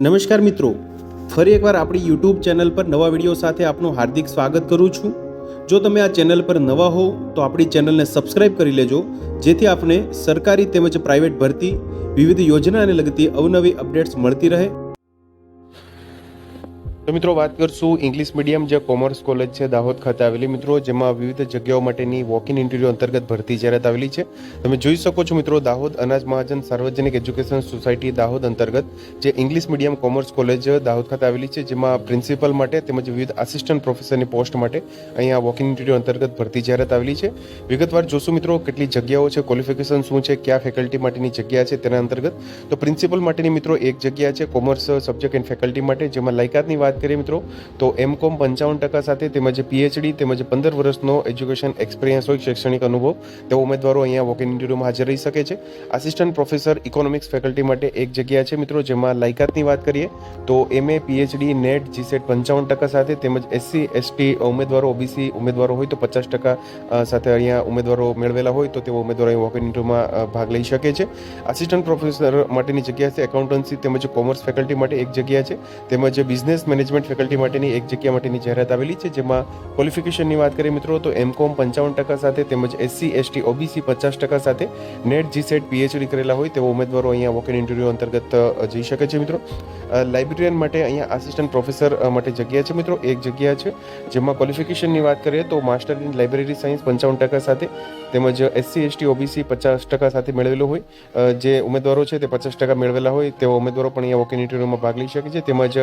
નમસ્કાર મિત્રો, ફરી એકવાર આપણી યુટ્યુબ ચેનલ પર નવા વીડિયો સાથે આપનું હાર્દિક સ્વાગત કરું છું. જો તમે આ ચેનલ પર નવા હો, તો આપણી ચેનલને સબસ્ક્રાઇબ કરી લેજો, જેથી આપને સરકારી તેમજ પ્રાઇવેટ ભરતી વિવિધ યોજનાને લગતી અવનવી અપડેટ્સ મળતી રહે. તો મિત્રો વાત કરશું ઇંગ્લિશ મીડિયમ જે કોમર્સ કોલેજ છે, દાહોદ ખાતે આવેલી. મિત્રો, જેમાં વિવિધ જગ્યાઓ માટેની વોક ઇન ઇન્ટરવ્યૂ અંતર્ગત ભરતી જાહેરાત આવેલી છે. તમે જોઈ શકો છો મિત્રો, દાહોદ અનાજ મહાજન સાર્વજનિક એજ્યુકેશન સોસાયટી દાહોદ અંતર્ગત જે English medium commerce college Dahod ખાતે આવેલી છે, જેમાં પ્રિન્સિપલ માટે તેમજ વિવિધ આસિસ્ટન્ટ પ્રોફેસરની પોસ્ટ માટે અહીંયા વોક ઇન ઇન્ટરવ્યૂ અંતર્ગત ભરતી જાહેરાત આવેલી છે. વિગતવાર જોશું મિત્રો, કેટલી જગ્યાઓ છે ક્વોલિફિકેશન શું છે, કયા ફેકલ્ટી માટેની જગ્યા છે તેના અંતર્ગત. તો પ્રિન્સિપલ માટેની મિત્રો એક જગ્યા છે કોમર્સ સબ્જેક્ટ એન્ડ ફેકલ્ટી માટે, જેમાં લાયકાતની વાત કરીએ મિત્રો, તો એમ કોમ પંચાવન ટકા સાથે તેમજ પીએચડી તેમજ પંદર વર્ષનો એજ્યુકેશન એક્સપિરિયન્સ હોય, શૈક્ષણિક અનુભવ, તેઓ ઉમેદવારો અહીંયા વોક ઇન ઇન્ટરવ્યુમાં હાજર રહી શકે છે. આસિસ્ટન્ટ પ્રોફેસર ઇકોનોમિક્સ ફેકલ્ટી માટે એક જગ્યા છે મિત્રો, જેમાં લાયકાતની વાત કરીએ, તો એમએ પીએચડી નેટ જીસેટ પંચાવન ટકા સાથે તેમજ એસસી એસટી ઉમેદવારો ઓબીસી ઉમેદવારો હોય તો પચાસ ટકા સાથે અહીંયા ઉમેદવારો મેળવેલા હોય તો તેઓ ઉમેદવારો અહીં વોક ઇન ઇન્ટરવ્યુમાં ભાગ લઈ શકે છે. આસિસ્ટન્ટ પ્રોફેસર માટેની જગ્યા છે એકાઉન્ટન્સી તેમજ કોમર્સ ફેકલ્ટી માટે એક જગ્યા છે, તેમજ બિઝનેસ મેનેજમેન્ટ ફેકલ્ટી માટેની એક જગ્યા માટેની જાહેરાત આવેલી છે, જેમાં ક્વોલિફિકેશનની વાત કરીએ મિત્રો, તો એમકોમ પંચાવન ટકા સાથે તેમજ એસસી, એસટી, ઓબીસી પચાસ ટકા સાથે નેટ જીસેટ પીએચડી કરેલા હોય તેવા ઉમેદવારો અહીંયા વોક ઇન ઇન્ટરવ્યૂ અંતર્ગત જઈ શકે છે મિત્રો. લાઇબ્રેરિયન માટે અહીંયા આસિસ્ટન્ટ પ્રોફેસર માટે જગ્યા છે મિત્રો, એક જગ્યા છે, જેમાં ક્વોલિફિકેશનની વાત કરીએ તો માસ્ટર ઇન લાઇબ્રેરી સાયન્સ પંચાવન ટકા સાથે તેમજ એસસી, એસટી, ઓબીસી પચાસ ટકા સાથે મેળવેલો હોય. જે ઉમેદવારો છે તે પચાસ ટકા મેળવેલા હોય તેવા ઉમેદવારો પણ અહીંયા વોક ઇન ઇન્ટરવ્યુમાં ભાગ લઈ શકે છે. તેમજ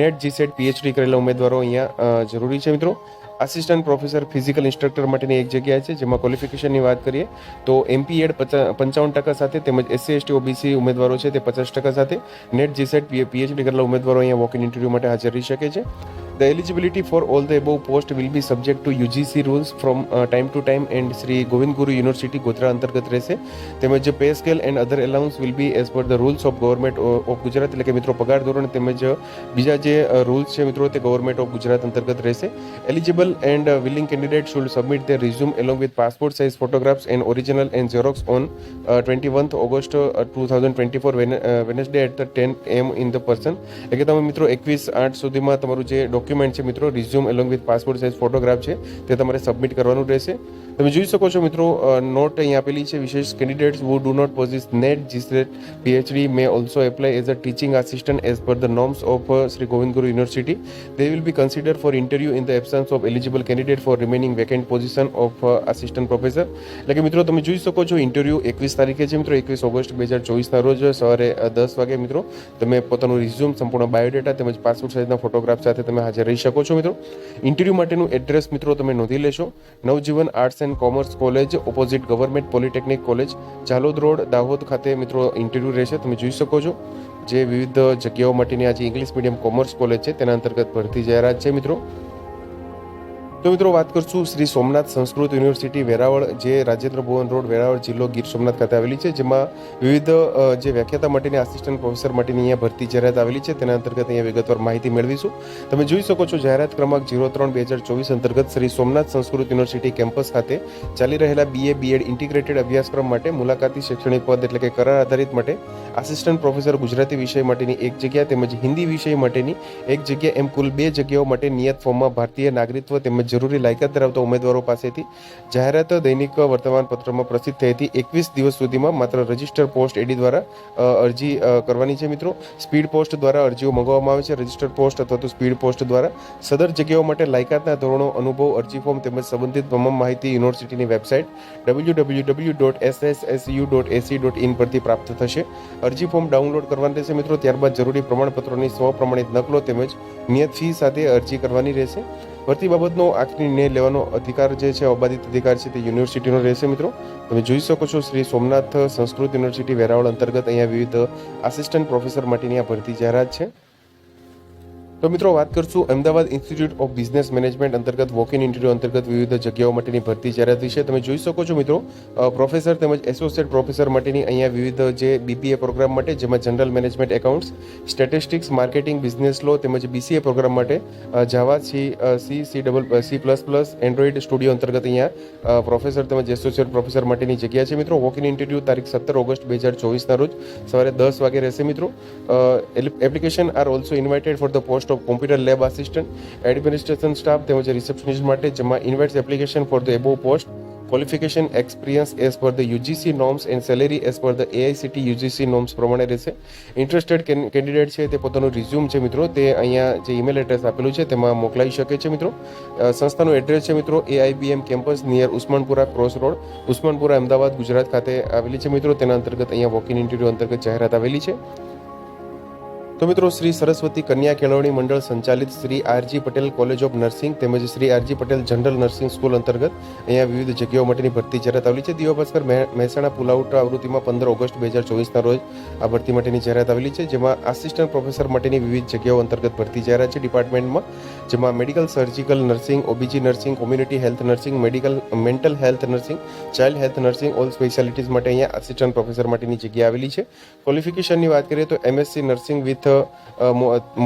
નેટ જીસેટ પીએચડી કરેલા ઉમેદવારો અહીંયા જરૂરી છે મિત્રો. આસિસ્ટન્ટ પ્રોફેસર ફિઝિકલ ઇન્સ્ટ્રક્ટર માટેની એક જગ્યા છે જેમાં ક્વોલિફિકેશનની વાત કરીએ તો એમપીએડ પંચાવન ટકા સાથે તેમજ એસસી એસટી ઓબીસી ઉમેદવારો છે તે પચાસ ટકા સાથે નેટ જીસેટ પીએચડી કરેલા ઉમેદવારો અહીંયા વોક ઇન ઇન્ટરવ્યૂ માટે હાજર રહી શકે છે. The eligibility for all the above post will be subject UGC rules from uh, time to time and Shri Govind Guru University Godhra અંતર્ગત રહેશે. તેમજ pay scale and other allowance will be as per the rules of government of Gujarat. એટલે કે મિત્રો પગાર ધોરણ તેમજ બીજા જે રૂલ્સ છે મિત્રો તે ગવર્મેન્ટ ઓફ ગુજરાત અંતર્ગત રહેશે. Eligible and willing candidate should submit their resume along with passport size photographs and original and xerox on uh, 21th August uh, 2024 Wen- uh, Wednesday at the 10 am in the person એટલે તમે મિત્રો એકવીસ આઠ સુધીમાં તમારું જે document છે મિત્રો resume along with passport size photograph છે તે તમારે સબમિટ કરવાનું રહેશે તમે જોઈ શકો છો મિત્રો નોટ અહીં આપેલી છે વિશેષ candidates not possess net GCET PhD may also apply as a teaching assistant as per the norms of uh, Sri Govind Guru University they will be considered for interview in the absence of eligible candidate for remaining vacant position of uh, assistant professor એટલે કે મિત્રો તમે જોઈ શકો છો interview એકવીસ તારીખે છે મિત્રો એકવીસ ઓગસ્ટ બે હજાર ચોવીસના રોજ સવારે અ, દસ વાગે મિત્રો તમે પોતાનું રિઝ્યુમ સંપૂર્ણ બાયોડેટા તેમજ પાસપોર્ટ સાઇઝના ફોટોગ્રાફ સાથે તમે હાજર રહી શકો છો મિત્રો ઇન્ટરવ્યૂ માટેનું એડ્રેસ મિત્રો તમે નોંધી લેશો Navjivan arts and commerce college opposite government polytechnic college Jhalod road Dahod ખાતે મિત્રો ઇન્ટરવ્યૂ રહેશે. તમે જોઈ શકો છો જે વિવિધ જગ્યાઓ માટેની આજે ઇંગ્લિશ મીડિયમ કોમર્સ કોલેજ છે. તેના અંતર્ગત ભરતી જાહેરાત છે મિત્રો. તો મિત્રો વાત કરશું શ્રી સોમનાથ સંસ્કૃત યુનિવર્સિટી વેરાવળ, જે રાજેન્દ્ર ભુવન રોડ, વેરાવળ જિલ્લો ગીર સોમનાથ ખાતે આવેલી છે, જેમાં વિવિધ જે વ્યાખ્યાતા માટેની આસિસ્ટન્ટ પ્રોફેસર માટેની અહીંયા ભરતી જાહેરાત આવેલી છે, તેના અંતર્ગત અહીંયા વિગતવાર માહિતી મેળવીશું. તમે જોઈ શકો છો જાહેરાત ક્રમાંક જીરો ત્રણ બે હજાર ચોવીસ અંતર્ગત શ્રી સોમનાથ સંસ્કૃત યુનિવર્સિટી કેમ્પસ ખાતે ચાલી રહેલા બીએ બીએડ ઇન્ટિગ્રેટેડ અભ્યાસક્રમ માટે મુલાકાતી શૈક્ષણિક પદ એટલે કે કરાર આધારિત માટે આસિસ્ટન્ટ પ્રોફેસર ગુજરાતી વિષય માટેની એક જગ્યા તેમજ હિન્દી વિષય માટેની એક જગ્યા એમ કુલ બે જગ્યાઓ માટે નિયત ફોર્મમાં ભારતીય નાગરિકત્વ તેમજ જરૂરી લાયકાત ધરાવતા ઉમેદવારો પાસેથી જાહેરાત દૈનિક વર્તમાનપત્રમાં પ્રસિદ્ધ થઈ હતી. એકવીસ દિવસ સુધીમાં માત્ર રજિસ્ટર પોસ્ટ એડી દ્વારા અરજી કરવાની છે મિત્રો. સ્પીડ પોસ્ટ દ્વારા અરજીઓ મંગાવવામાં આવે છે. રજિસ્ટર પોસ્ટ અથવા તો સ્પીડ પોસ્ટ દ્વારા સદર જગ્યાઓ માટે લાયકાતના ધોરણો, અનુભવ, અરજી ફોર્મ તેમજ સંબંધિત તમામ માહિતી યુનિવર્સિટીની website W W W dot S S S U dot AC dot in પરથી પ્રાપ્ત થશે. અરજી ફોર્મ ડાઉનલોડ કરવાનું રહેશે મિત્રો. ત્યારબાદ જરૂરી પ્રમાણપત્રોની સ્વપ્રમાણિત નકલો તેમજ નિયત ફી સાથે અરજી કરવાની રહેશે. ભરતી બાબતનો આખરી નિર્ણય લેવાનો અધિકાર જે છે, અબાધિત અધિકાર છે તે યુનિવર્સિટીનો રહેશે મિત્રો. તમે જોઈ શકો છો શ્રી સોમનાથ સંસ્કૃત યુનિવર્સિટી વેરાવળ અંતર્ગત અહીંયા વિવિધ આસિસ્ટન્ટ પ્રોફેસર માટેની આ ભરતી જાહેરાત છે. તો મિત્રો વાત કરશું Ahmedabad institute of business management અંતર્ગત વોક ઇન ઇન્ટરવ્યુ અંતર્ગત વિવિધ જગ્યાઓ માટેની ભરતી જાહેરાત વિશે તમે જોઈ શકો છો મિત્રો પ્રોફેસર તેમજ એસોસિએટ પ્રોફેસર માટેની અહીંયા વિવિધ જે બીપીએ પ્રોગ્રામ માટે, જેમાં general management accounts statistics marketing business law તેમજ બીસીએ પ્રોગ્રામ માટે Java C C C double C plus plus Android studio અંતર્ગત અહીંયા પ્રોફેસર તેમજ એસોસિએટ પ્રોફેસર માટેની જગ્યા છે મિત્રો. વોક ઇન ઇન્ટરવ્યુ તારીખ સત્તર ઓગસ્ટ બે હજાર ચોવીસના રોજ સવારે દસ વાગે રહેશે મિત્રો. Application are also invited for the post of computer lab assistant, administration staff તેમજ રિસેપ્શનિસ્ટ માટે જેમાં invites application for the above post, qualification experience as per the UGC norms and salary as per the AICT UGC norms પ્રમાણે રહેશે. Interested candidate છે તે પોતાનું resume છે મિત્રો, તે અહીંયા જે ઈમેલ એડ્રેસ આપેલું છે તેમાં મોકલાવી શકે છે મિત્રો. સંસ્થાનું એડ્રેસ છે મિત્રો, AIBM campus near Usmanpura cross road, Usmanpura, Ahmedabad, Gujarat ખાતે આવેલી છે મિત્રો. તેના અંતર્ગત અહીંયા વોક ઇન ઇન્ટરવ્યુ અંતર્ગત જાહેરાત આવેલી છે. તો મિત્રો શ્રી સરસ્વતી કન્યા કેળવણી મંડળ સંચાલિત Shri RG Patel college of nursing તેમજ Shri RG Patel general nursing school અંતર્ગત અહીંયા વિવિધ જગ્યાઓ માટેની ભરતી જાહેરાત આવેલી છે. દિવ્ય ભાસ્કર મહે- મહેસાણા પુલાઉટ આવૃત્તિમાં પંદર ઓગસ્ટ બે હજાર ચોવીસના રોજ આ ભરતી માટેની જાહેરાત આવેલી છે, જેમાં આસિસ્ટન્ટ પ્રોફેસર માટેની વિવિધ જગ્યાઓ અંતર્ગત ભરતી જાહેરાત છે. ડિપાર્ટમેન્ટમાં, જેમાં medical, surgical nursing, OBG nursing, community health nursing, medical, mental health nursing, child health nursing, all specialities માટે અહીંયા આસિસ્ટન્ટ પ્રોફેસર માટેની જગ્યા આવેલી છે. ક્વોલિફિકેશનની વાત કરીએ તો MSc nursing with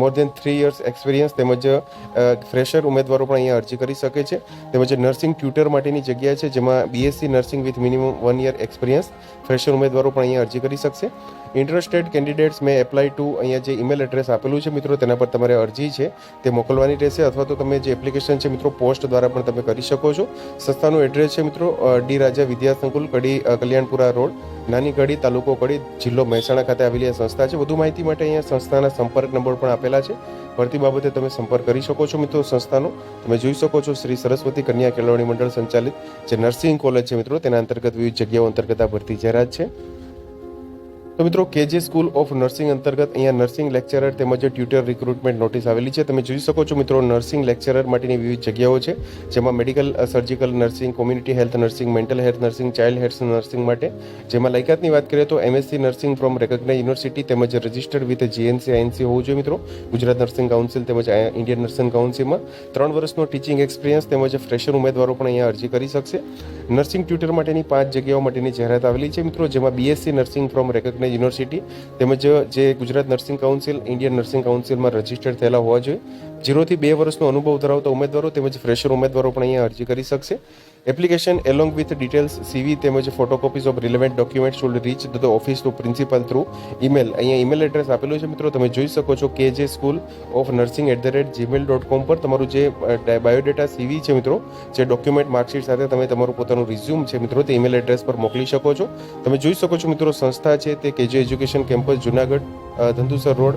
more than three years experience તેમજ ફ્રેશર ઉમેદવારો પણ અહીંયા અરજી કરી શકે છે. તેમજ નર્સિંગ ટ્યુટર માટેની જગ્યા છે, જેમાં BSc nursing with minimum one year experience fresher ઉમેદવારો પણ અહીંયા અરજી કરી શકશે. Interested candidates may apply to અહીંયા જે ઈમેલ એડ્રેસ આપેલું છે મિત્રો, તેના પર તમારે અરજી છે. તે મોકલવાની રહેશે અથવા તો તમે જે એપ્લિકેશન છે મિત્રો પોસ્ટ દ્વારા પણ તમે કરી શકો છો. સંસ્થાનું એડ્રેસ છે મિત્રો ડી રાજા વિદ્યા સંકુલ, કડી કલ્યાણપુરા રોડ, નાની કડી, તાલુકો કડી, જિલ્લો મહેસાણા ખાતે આવેલી આ સંસ્થા છે. વધુ માહિતી માટે અહીંયા સંસ્થાના સંપર્ક નંબર પણ આપેલા છે. ભરતી બાબતે તમે સંપર્ક કરી શકો છો મિત્રો સંસ્થાનો. તમે જોઈ શકો છો શ્રી સરસ્વતી કન્યા કેળવણી મંડળ સંચાલિત જે નર્સિંગ કોલેજ છે મિત્રો, તેના અંતર્ગત વિવિધ જગ્યાઓ અંતર્ગત આ ભરતી જાહેરાત છે. તો મિત્રો કેજી સ્કૂલ ઓફ નર્સિંગ અંતર્ગત અહીંયા નર્સિંગ લેક્ચરર તેમજ ટ્યુટર રિક્રુટમેન્ટ નોટિસ આવેલી છે. તમે જોઈ શકો છો મિત્રો નર્સિંગ લેક્ચરર માટેની વિવિધ જગ્યાઓ છે, જેમાં medical surgical nursing, community health nursing, mental health nursing, child health nursing માટે. જેમાં લાયકાતની વાત કરીએ તો MSc nursing from recognise university તેમજ રજિસ્ટર્ડ વિથ જીએનસી આઈએનસી હોવું જોઈએ મિત્રો. ગુજરાત નર્સિંગ કાઉન્સિલ તેમજ ઇન્ડિયન નર્સિંગ કાઉન્સિલમાં ત્રણ વર્ષનો ટીચિંગ એક્સપિરિયન્સ તેમજ ફ્રેશર ઉમેદવારો પણ અહીંયા અરજી કરી શકશે. નર્સિંગ ટ્યુટર માટેની પાંચ જગ્યાઓ માટેની જાહેરાત આવેલી છે મિત્રો, જેમાં BSc nursing from recognise university તેમજ જે Gujarat nursing council, Indian nursing કાઉન્સિલમાં registered થયેલા હોવા જોઈએ. જીરોથી બે વર્ષનો અનુભવ ધરાવતા ઉમેદવારો તેમજ ફ્રેશર ઉમેદવારો પણ અહીંયા અરજી કરી શકશે. Application along with details CV તેમજ photocopies of relevant document should reach the office to principal through email અહીંયા ઈમેલ એડ્રેસ આપેલું છે મિત્રો. તમે જોઈ શકો છો કે જે school of nursing at the rate Gmail dot com પર તમારું જે બાયોડેટા સીવી છે મિત્રો, જે ડોક્યુમેન્ટ માર્કશીટ સાથે તમે તમારું પોતાનું રિઝ્યુમ છે મિત્રો, તે ઈમેલ એડ્રેસ પર મોકલી શકો છો. તમે જોઈ શકો છો મિત્રો સંસ્થા છે તે KG education campus Junagadh Dhandhusar road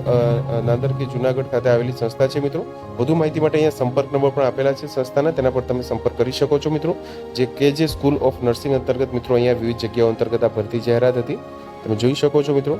Nandar કે જુનાગઢ ખાતે આવેલી સંસ્થા છે મિત્રો. વધુ માહિતી માટે અહીંયા સંપર્ક નંબર પણ આપેલા છે સંસ્થાના, તેના પર તમે સંપર્ક કરી શકો છો મિત્રો. જે કે જે સ્કૂલ ઓફ નર્સિંગ અંતર્ગત મિત્રો અહીંયા વિવિધ જગ્યાઓ અંતર્ગત આ ભરતી જાહેરાત હતી, તમે જોઈ શકો છો મિત્રો.